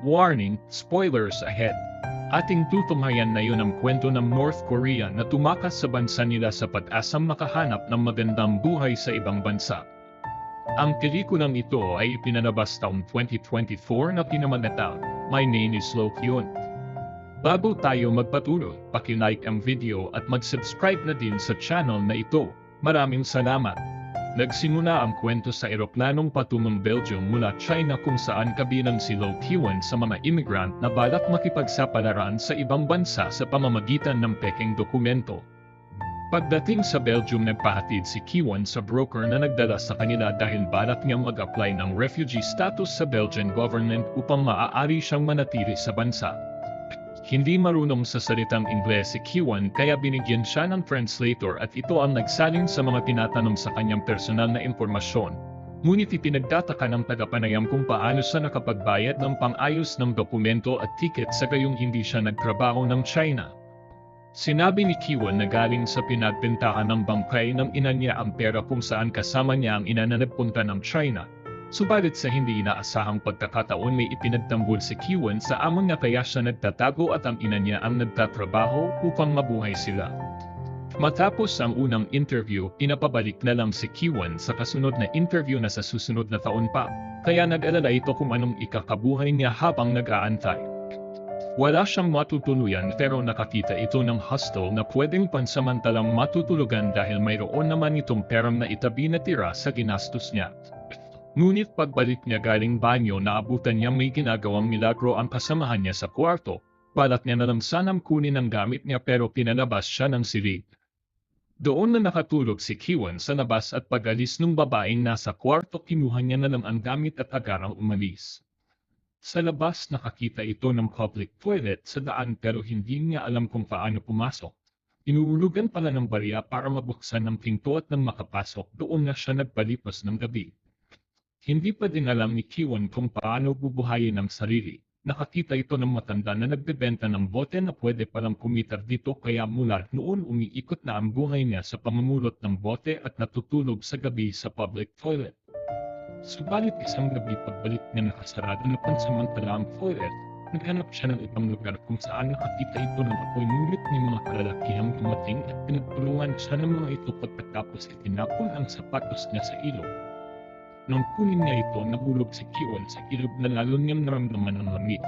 Warning, spoilers ahead. Ating tutumayan na yun ang kwento ng North Korea na tumakas sa bansa nila sa pag-asang makahanap ng magandang buhay sa ibang bansa. Ang pelikulang ito ay ipinalabas taong 2024 na pinamanatang My Name is Lo Hyun. Bago tayo magpatuloy, paki-like ang video at mag-subscribe na din sa channel na ito. Maraming salamat! Nagsimula ang kwento sa eroplanong patungong Belgium mula China kung saan kabilang si Lo Kiwan sa mga immigrant na balak makipagsapalaran sa ibang bansa sa pamamagitan ng peking dokumento. Pagdating sa Belgium nagpahatid si Kiwan sa broker na nagdala sa kanila dahil balak niyang mag-apply ng refugee status sa Belgian government upang maaari siyang manatili sa bansa. Hindi marunong sa salitang Ingles si Kiwan kaya binigyan siya ng translator at ito ang nagsalin sa mga tinatanong sa kanyang personal na impormasyon. Ngunit ipinagtataka ng tagapanayam kung paano siya nakapagbayad ng pang-ayos ng dokumento at ticket sa gayong hindi siya nagtrabaho ng China. Sinabi ni Kiwan na galing sa pinagbentahan ng bangkay ng ina niya ang pera kung saan kasama niya ang ina na nagpunta ng China. Subalit sa hindi inaasahang pagkakataon may ipinagtanggol si Kiwan sa amang na kaya siya nagtatago at ang ina niya ang nagtatrabaho upang mabuhay sila. Matapos ang unang interview, pinapabalik na lang si Kiwan sa kasunod na interview na sa susunod na taon pa, kaya nag-alala ito kung anong ikakabuhay niya habang nag-aantay. Wala siyang matutuluyan pero nakakita ito ng hostel na pwedeng pansamantalang matutulugan dahil mayroon naman itong perang na itabi na tira sa ginastos niya. Ngunit pagbalik niya galing banyo naabutan niya may ginagawang milagro ang kasamahan niya sa kwarto, balak niya na lang sanang kunin ang gamit niya pero pinalabas siya ng silid. Doon na nakatulog si Kiwan sa labas at pag-alis ng babaeng nasa kwarto kinuha niya na lang ang gamit at agarang umalis. Sa labas nakakita ito ng public toilet sa daan pero hindi niya alam kung paano pumasok. Inuulugan pala ng barya para mabuksan ang pinto at nang makapasok doon na siya nagpalipas ng gabi. Hindi pa din alam ni Kiwan kung paano bubuhayin ang sarili. Nakakita ito ng matanda na nagbebenta ng bote na pwede palang kumitar dito kaya mula noon umiikot na ang buhay niya sa pamamulot ng bote at natutulog sa gabi sa public toilet. Subalit isang gabi pagbalik niya nakasarado na pansamantala ang toilet, naghanap siya ng ibang lugar kung saan nakakita ito ng apoy ngunit may mga kalalakihang dumating at pinagtulungan siya ng mga ito pagkatapos itinapon ang sapatos niya sa ilog. Nang kunin niya ito, nahulog si Kiwan sa ilog na lalo niyang naramdaman ng lamig.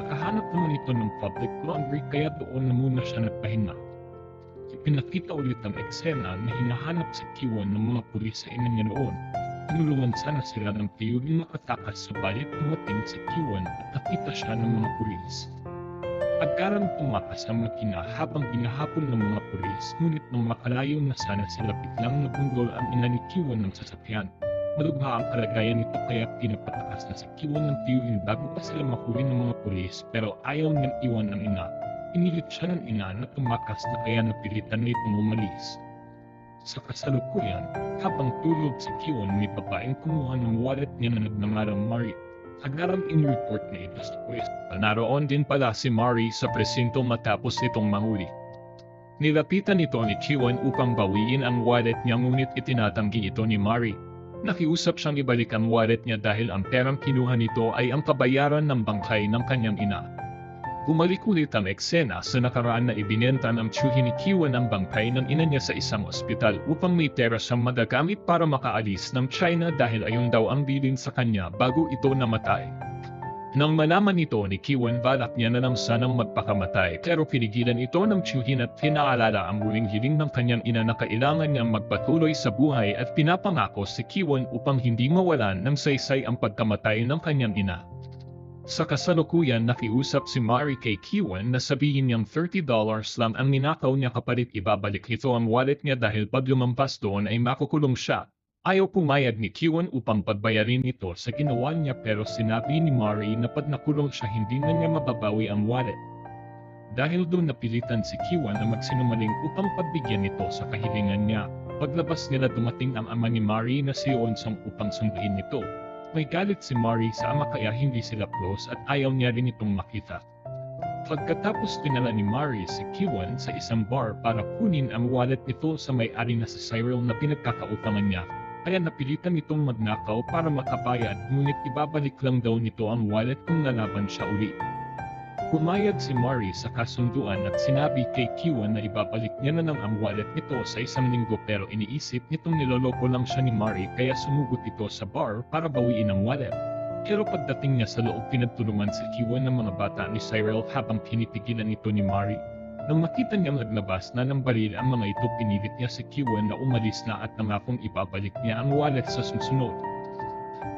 Nakahanap naman ito ng public laundry kaya doon na muna siya nagpahinga. Ipinakita ulit ang eksena na hinahanap si Kiwan ng mga pulis sa ina niya noon. Tinulungan sana sila ng tiyuling makatakas subalit dumating si Kiwan at nakita siya ng mga pulis. Pagkarang tumakas ang makina habang binahapon ng mga pulis ngunit nung makalayo na sana sila biglang nabunggol ang ina ni Kiwan ng sasakyan. Malugha ang kalagayan nito kaya pinapatakas na sa kiwan ng tiyuhin bago pa sila mahuli ng mga pulis pero ayaw niyang iwan ang ina. Pinilit siya ng ina na tumakas na kaya napilitan na itong umalis. Sa kasalukuyan, habang tulog si Kiwan may babaeng kumuha ng wallet niya na nagnangarang Mari. Agarang in-report na ito sa pulis. Naroon din pala si Mari sa presinto matapos itong mahuli. Nilapitan ito ni Kiwan upang bawiin ang wallet niya ngunit itinatanggi ito ni Mari. Nakiusap siyang ibalik ang wallet niya dahil ang perang kinuha nito ay ang kabayaran ng bangkay ng kanyang ina. Bumalik ulit ang eksena sa nakaraan na ibinenta ng tiyuhi ni Kiwan ang bangkay ng ina niya sa isang ospital upang may pera siyang magagamit para makaalis ng China dahil ayun daw ang bilin sa kanya bago ito namatay. Nang malaman nito ni Kiwan balak niya na lang sanang magpakamatay pero pinigilan ito ng tiyuhin at pinaalala ang muling hiling ng kanyang ina na kailangan niyang magpatuloy sa buhay at pinapangako si Kiwan upang hindi mawalan ng saysay ang pagkamatay ng kanyang ina. Sa kasalukuyan nakiusap si Mari kay Kiwan na sabihin niyang $30 lang ang ninakaw niya kapalit ibabalik nito ang wallet niya dahil pag lumampas doon ay makukulong siya. Ayaw pumayag ni Kiwan upang pagbayarin ito sa ginawa niya pero sinabi ni Mari na pag nakulong siya hindi na niya mababawi ang wallet. Dahil doon napilitan si Kiwan na magsinungaling upang pagbigyan nito sa kahilingan niya. Paglabas nila dumating ang ama ni Mari na si Onsong upang sunduin nito. May galit si Mari sa ama kaya hindi sila close at ayaw niya rin itong makita. Pagkatapos dinala ni Mari si Kiwan sa isang bar para kunin ang wallet nito sa may-ari na sa Cyril na pinagkakautangan niya, kaya napilitan itong magnakaw para makabayad ngunit ibabalik lang daw nito ang wallet kung lalaban siya uli. Pumayag si Mari sa kasunduan at sinabi kay Kiwan na ibabalik niya na lang ang wallet nito sa isang linggo pero iniisip nitong niloloko lang siya ni Mari kaya sumugot ito sa bar para bawiin ang wallet. Pero pagdating niya sa loob pinagtulungan si Kiwan ng mga bata ni Cyril habang pinipigilan ito ni Mari. Nang makita niyang naglabas na ng baril ang mga ito pinilit niya si Kiwan na umalis na at nangakong ibabalik niya ang wallet sa susunod.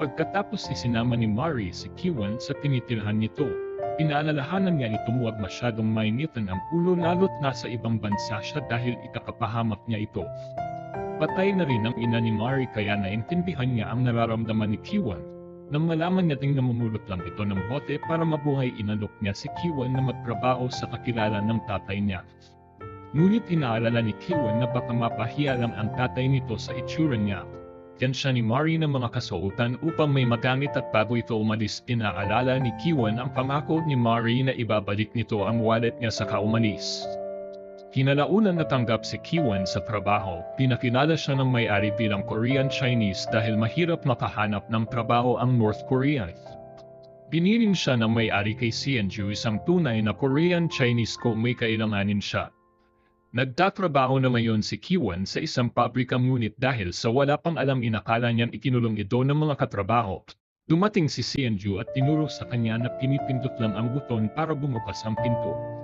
Pagkatapos isinama ni Mari si Kiwan sa tinitirhan nito, Pinaalalahanan niya itong huwag masyadong mainitan ang ulo lalo't nasa ibang bansa siya dahil ikakapahamak niya ito. Patay na rin ang ina ni Mari kaya naintindihan niya ang nararamdaman ni Kiwan. Nang malaman niya ding namumulot lang ito ng bote para mabuhay inalok niya si Kiwan na magtrabaho sa kakilala ng tatay niya. Ngunit inaalala ni Kiwan na baka mapahiya lang ang tatay nito sa itsura niya Yan siya ni Mari ng mga kasuotan upang may magamit at bago ito umalis pinaalala ni Kiwan ang pangako ni Mari na ibabalik nito ang wallet niya sa kaumalis. Kinalaunan natanggap si Kiwan sa trabaho, pinakilala siya ng may-ari bilang Korean-Chinese dahil mahirap makahanap ng trabaho ang North Korean. Piniling siya ng may-ari kay CNJ isang tunay na Korean-Chinese kung may kailanganin siya. Nagtatrabaho na ngayon si Kiwan sa isang pabrika ngunit dahil sa wala pang alam inakala niyang ikinulong ito ng mga katrabaho. Dumating si Sianju at tinuro sa kanya na pinipindot lang ang buton para bumukas ang pinto.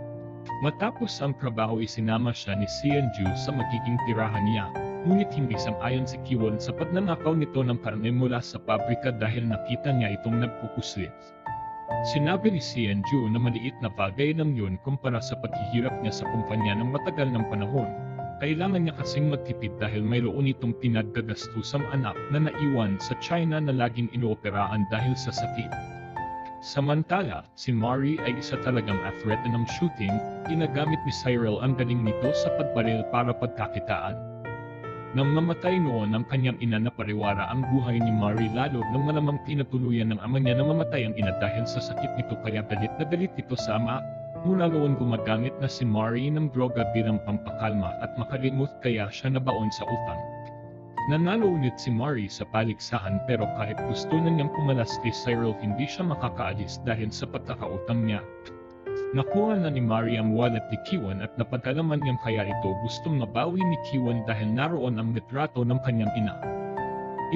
Matapos ang trabaho isinama siya ni Sianju sa magiging tirahan niya. Ngunit hindi sang-ayon si Kiwan sa pagnanakaw nito ng karne mula sa pabrika dahil nakita niya itong nagpupuslit. Sinabi ni CNJ na maliit na bagay lang yun kumpara sa paghihirap niya sa kumpanya ng matagal ng panahon. Kailangan niya kasing magtipid dahil mayroon itong pinaggagastusang anak na naiwan sa China na laging inooperaan dahil sa sakit. Samantala, si Mari ay isa talagang athlete ng shooting, ginagamit ni Cyril ang galing nito sa pagbaril para pagkakitaan. Nang mamatay noon ang kanyang ina na pariwara ang buhay ni Mari lalo nang malamang pinatuluyan ng ama niya na mamatay ang ina dahil sa sakit nito kaya galit na galit ito sa ama. Mula noon gumagamit na si Mari ng droga bilang pampakalma at makalimot kaya siya nabaon sa utang. Nanalo ulit si Mari sa paligsahan pero kahit gusto na niyang pumalas kay Cyril hindi siya makakaalis dahil sa pagkakautang niya. Nakuha na ni Mari ang wallet ni Kiwan at napadalaman niyang kaya ito gustong mabawi ni Kiwan dahil naroon ang litrato ng kanyang ina.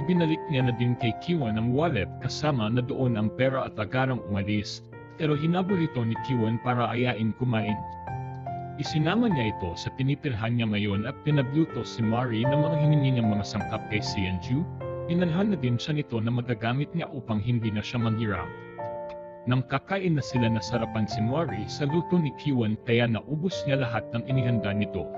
Ibinalik niya na din kay Kiwan ang wallet kasama na doon ang pera at agarang umalis, pero hinabol ito ni Kiwan para ayain kumain. Isinama niya ito sa tinitirhan niya ngayon at pinagluto si Mari ng mga hiningi niyang mga sangkap kay Sianju. Inalhan na din siya nito na magagamit niya upang hindi na siya manghiram. Nang kakain na sila na sarapan si Mori sa luto ni Kiwan kaya naubos niya lahat ng inihanda nito.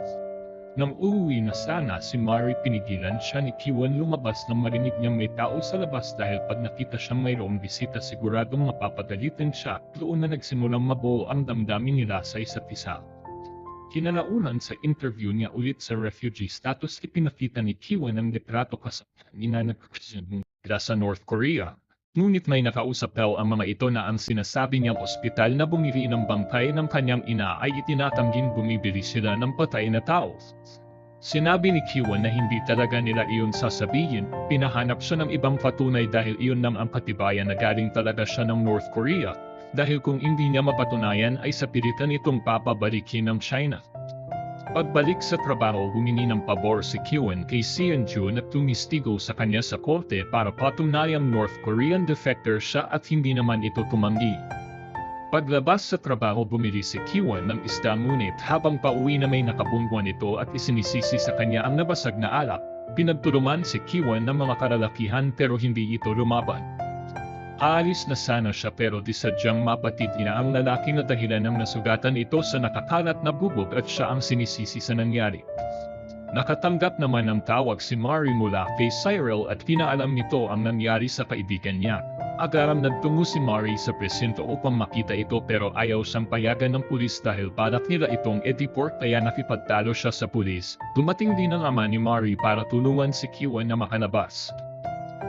Nang uuwi na sana si Mari pinigilan siya ni Kiwan lumabas nang marinig niyang may tao sa labas dahil pag nakita siyang mayroong bisita siguradong mapapagalitan siya doon na nagsimulang mabuo ang damdamin nila sa isa't isa. Kinalaunan sa interview niya ulit sa refugee status ipinakita ni Kiwan ang litrato kasama ni Nanak sa North Korea. Ngunit may nakausap daw ang mga ito na ang sinasabi niyang ospital na bumili ng bangkay ng kanyang ina ay itinatangging bumibili sila ng patay na tao. Sinabi ni Kiwan na hindi talaga nila iyon sasabihin, pinahanap siya ng ibang patunay dahil iyon nam ang katibayan na galing talaga siya ng North Korea, dahil kung hindi niya mapatunayan ay sa pilitan itong papabalikin ng China. Pagbalik sa trabaho humingi ng pabor si Kiwan kay Sian Jun at tumistigo sa kanya sa korte para patunayang North Korean defector siya at hindi naman ito tumanggi. Paglabas sa trabaho bumili si Kiwan ng isda ngunit habang pauwi na may nakabungguan ito at isinisisi sa kanya ang nabasag na alak, pinagtulungan si Kiwan ng mga karalakihan pero hindi ito lumaban. Aalis na sana siya pero di sadyang mapatid niya ang lalaki na dahilan ng nasugatan ito sa nakakalat na bubog at siya ang sinisisi sa nangyari. Nakatanggap naman ng tawag si Mari mula kay Cyril at pinaalam nito ang nangyari sa kaibigan niya. Agaram nagtungo si Mari sa presinto upang makita ito pero ayaw siyang payagan ng pulis dahil balak nila itong ediport kaya nakipagtalo siya sa pulis. Dumating din ang ama ni Mari para tulungan si Kiwan na makalabas.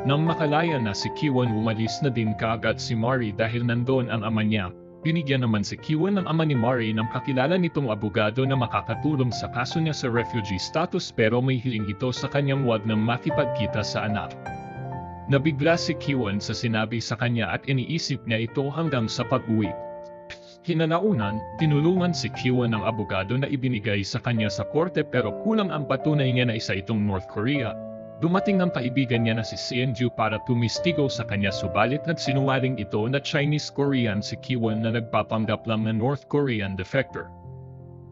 Nang makalaya na si Kiwan umalis na din kaagad si Mari dahil nandoon ang ama niya. Binigyan naman si Kiwan ng ama ni Mari ng kakilala nitong abogado na makakatulong sa kaso niya sa refugee status pero may hiling ito sa kanyang wag nang makipagkita sa anak. Nabigla si Kiwan sa sinabi sa kanya at iniisip niya ito hanggang sa pag-uwi. Hinanaunan, tinulungan si Kiwan ng abogado na ibinigay sa kanya sa korte pero kulang ang patunay niya na isa itong North Korea. Dumating ang kaibigan niya na si Sienju para tumistigo sa kanya subalit nagsinungaling ito na Chinese-Korean si Kiwan na nagpapanggap lang na North Korean defector.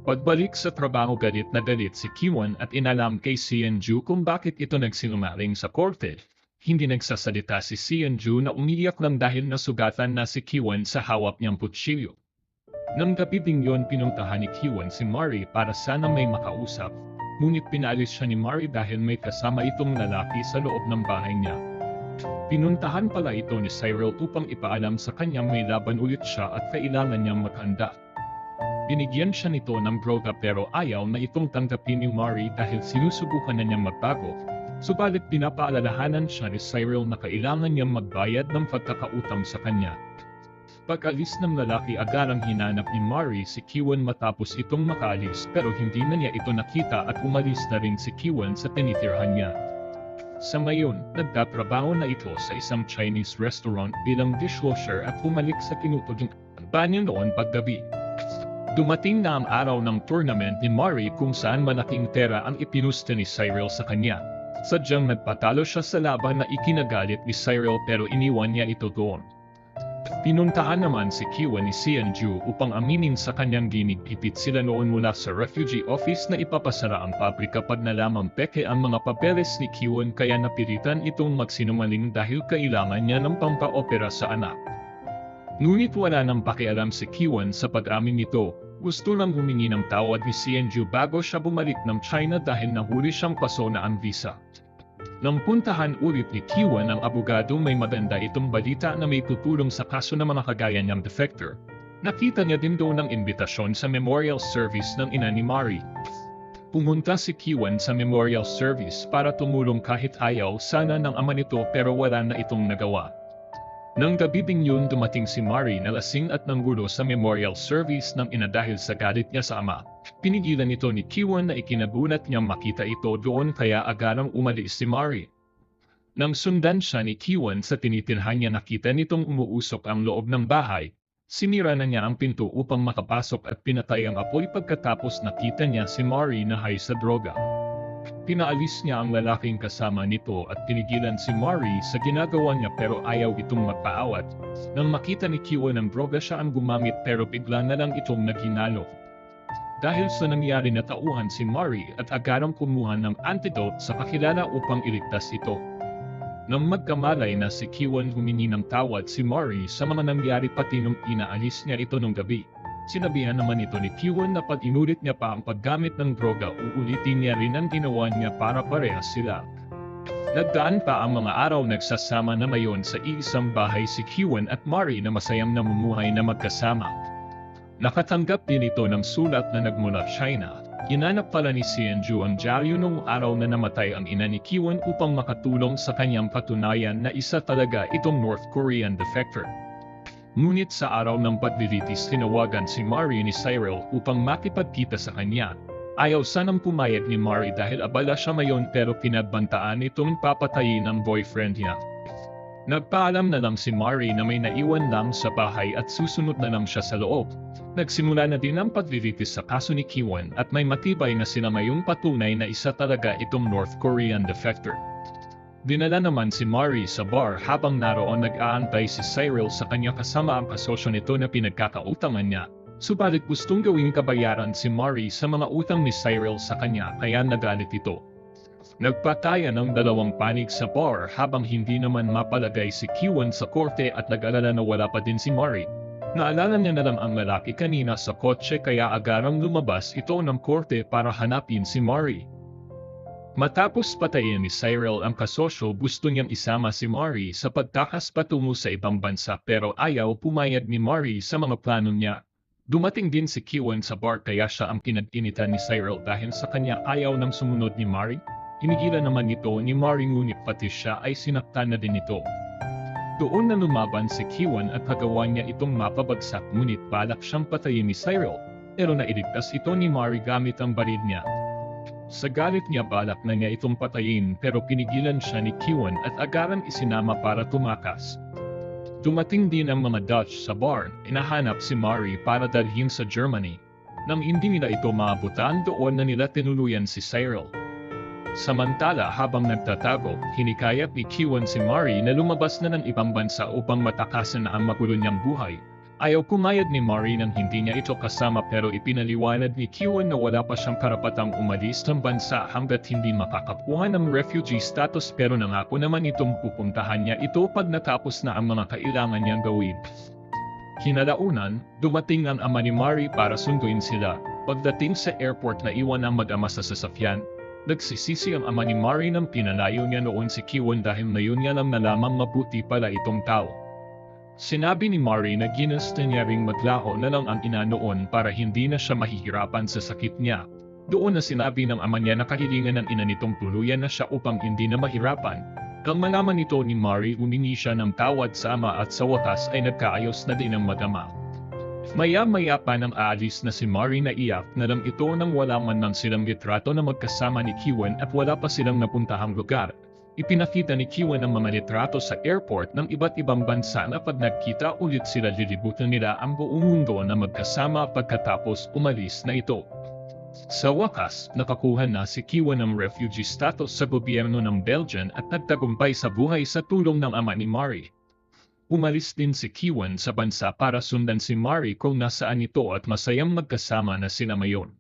Pagbalik sa trabaho galit na galit si Kiwan at inalam kay Sienju kung bakit ito nagsinungaling sa korte. Hindi nagsasalita si Sienju na umiyak lang dahil nasugatan na si Kiwan sa hawak niyang putsilyo. Nang gabi ding yon pinuntahan ni Kiwan si Mari para sana may makausap, ngunit pinalis siya ni Mari dahil may kasama itong lalaki sa loob ng bahay niya. Pinuntahan pala ito ni Cyril upang ipaalam sa kanya may laban ulit siya at kailangan niyang maghanda. Binigyan siya nito ng droga pero ayaw na itong tanggapin ni Mari dahil sinusubukan na niyang magbago. Subalit pinapaalalahanan siya ni Cyril na kailangan niyang magbayad ng pagkakautang sa kanya. Pag-alis ng lalaki agarang hinanap ni Mari si Kiwan matapos itong makaalis pero hindi na niya ito nakita at umalis na rin si Kiwan sa tinitirhan niya. Sa ngayon, nagtatrabaho na ito sa isang Chinese restaurant bilang dishwasher at bumalik sa tinutulong banyo noon paggabi. Dumating na ang araw ng tournament ni Mari kung saan malaking pera ang ipinusta ni Cyril sa kanya. Sadyang nagpatalo siya sa laban na ikinagalit ni Cyril pero iniwan niya ito doon. Pinuntahan naman si Kiwa ni Sianju upang aminin sa kanyang ginigpit sila noon mula sa refugee office na ipapasara ang pabrika pag nalamang peke ang mga papeles ni Kiwan kaya napilitan itong magsinungaling dahil kailangan niya ng pampaopera sa anak. Ngunit wala nang pakialam si Kiwan sa pag-amin nito, gusto lang humingi ng tawad ni Sianju bago siya bumalik ng China dahil nahuli siyang paso na ang visa. Nang puntahan ulit ni Kiwan ang abogado may maganda itong balita na may tutulong sa kaso ng mga kagaya niyang defector. Nakita niya din doon ang imbitasyon sa memorial service ng ina ni Mari. Pumunta si Kiwan sa memorial service para tumulong kahit ayaw sana ng ama nito pero wala na itong nagawa. Nang gabi ding yun dumating si Mari na lasing at nanggulo sa memorial service ng ina dahil sa galit niya sa ama. Pinigilan ito ni Kiwan na ikinabulat niyang makita ito doon kaya agarang umalis si Mari. Nang sundan siya ni Kiwan sa tinitirhan niya nakita nitong umuusok ang loob ng bahay, sinira na niya ang pinto upang makapasok at pinatay ang apoy pagkatapos nakita niya si Mari na hay sa droga. Pinaalis niya ang lalaking kasama nito at tinigilan si Mari sa ginagawa niya pero ayaw itong magpaawat. Nang makita ni Kiwan ng droga siya ang gumamit pero bigla na lang itong naghinalo. Dahil sa nangyari na tauhan si Mari at agarang kumuha ng antidote sa kakilala upang iligtas ito. Nang magkamalay na si Kiwan humingi ng tawad si Mari sa mga nangyari pati nung inaalis niya ito nung gabi. Sinabihan naman ito ni Kiwan na pag inulit niya pa ang paggamit ng droga uulitin niya rin ang ginawa niya para parehas sila. Nagdaan pa ang mga araw nagsasama na mayon sa iisang bahay si Kiwan at Mari na masayang namumuhay na magkasama. Nakatanggap din ito ng sulat na nagmula China. Inanap pala ni Sienju ang dyaryo nung araw na namatay ang ina ni Kiwan upang makatulong sa kanyang patunayan na isa talaga itong North Korean defector. Ngunit sa araw ng paglilitis tinawagan si Mari ni Cyril upang makipagkita sa kanya. Ayaw sanang pumayag ni Mari dahil abala siya mayon pero pinagbantaan itong papatayin ang boyfriend niya. Nagpaalam na lang si Mari na may naiwan lang sa bahay at susunod na lang siya sa loob. Nagsimula na din ang paglilitis sa kaso ni Kiwan at may matibay na sinamayong patunay na isa talaga itong North Korean defector. Dinala naman si Mari sa bar habang naroon nag-aantay si Cyril sa kanya kasama ang kasosyo nito na pinagkakautangan niya. Subalit gustong gawing kabayaran si Mari sa mga utang ni Cyril sa kanya kaya nagalit ito. Nagpataya ng dalawang panig sa bar habang hindi naman mapalagay si Kiwan sa korte at nag-alala na wala pa din si Mari. Naalala niya na lang ang lalaki kanina sa kotse kaya agarang lumabas ito ng korte para hanapin si Mari. Matapos patayin ni Cyril ang kasosyo gusto niyang isama si Mari sa pagtakas patungo sa ibang bansa pero ayaw pumayag ni Mari sa mga plano niya. Dumating din si Kiwan sa bar kaya siya ang pinag-initan ni Cyril dahil sa kanya ayaw ng sumunod ni Mari. Tinigilan naman ito ni Mari ngunit pati siya ay sinaktan na din ito. Doon na lumaban si Kiwan at nagawa niya itong mapabagsak ngunit balak siyang patayin ni Cyril, pero nailigtas ito ni Mari gamit ang barid niya. Sa galit niya balak na niya itong patayin pero pinigilan siya ni Kiwan at agaran isinama para tumakas. Dumating din ang mga Dutch sa bar, inahanap si Mari para dalhin sa Germany. Nang hindi nila ito maabutan doon na nila tinuluyan si Cyril. Samantala habang nagtatago, hinikayat ni Kiwan si Mari na lumabas na ng ibang bansa upang matakasan ang magulo niyang buhay. Ayaw kumayad ni Mari nang hindi niya ito kasama pero ipinaliwanag ni Kiwan na wala pa siyang karapatang umalis ng bansa hanggat hindi makakakuha ng refugee status pero nangako naman itong pupuntahan niya ito pag natapos na ang mga kailangan niyang gawin. Kinalaunan, dumating ang ama ni Mari para sunduin sila. Pagdating sa airport na iwan ang mag-ama sa sasakyan, Nagsisisi ang ama ni Mari nang pinalayo niya noon si Kiwan dahil ngayon niya lang nalamang mabuti pala itong tao. Sinabi ni Mari na ginasta niya ring maglaho na lang ang ina noon para hindi na siya mahihirapan sa sakit niya. Doon na sinabi ng ama niya na kahilingan ng ina nitong tuluyan na siya upang hindi na mahirapan. Kang malaman nito ni Mari humingi siya ng tawad sa ama at sa wakas ay nagkaayos na din ang mag-ama. Maya-maya pa nang aalis na si Mari na iyak na lang ito nang wala man lang silang litrato na magkasama ni Kiwan at wala pa silang napuntahang lugar. Ipinakita ni Kiwan ang mga litrato sa airport ng iba't ibang bansa na pag nagkita ulit sila lilibutan nila ang buong mundo na magkasama pagkatapos umalis na ito. Sa wakas, nakakuha na si Kiwan ng refugee status sa gobyerno ng Belgian at nagtagumpay sa buhay sa tulong ng ama ni Mari. Umalis din si Kiwan sa bansa para sundan si Mari kung nasaan ito at masayang magkasama na sila mayon.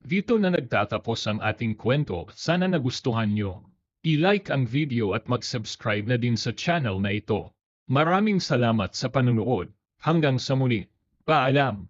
Dito na nagtatapos ang ating kwento, sana nagustuhan nyo. I-like ang video at mag-subscribe na din sa channel na ito. Maraming salamat sa panunood. Hanggang sa muli. Paalam!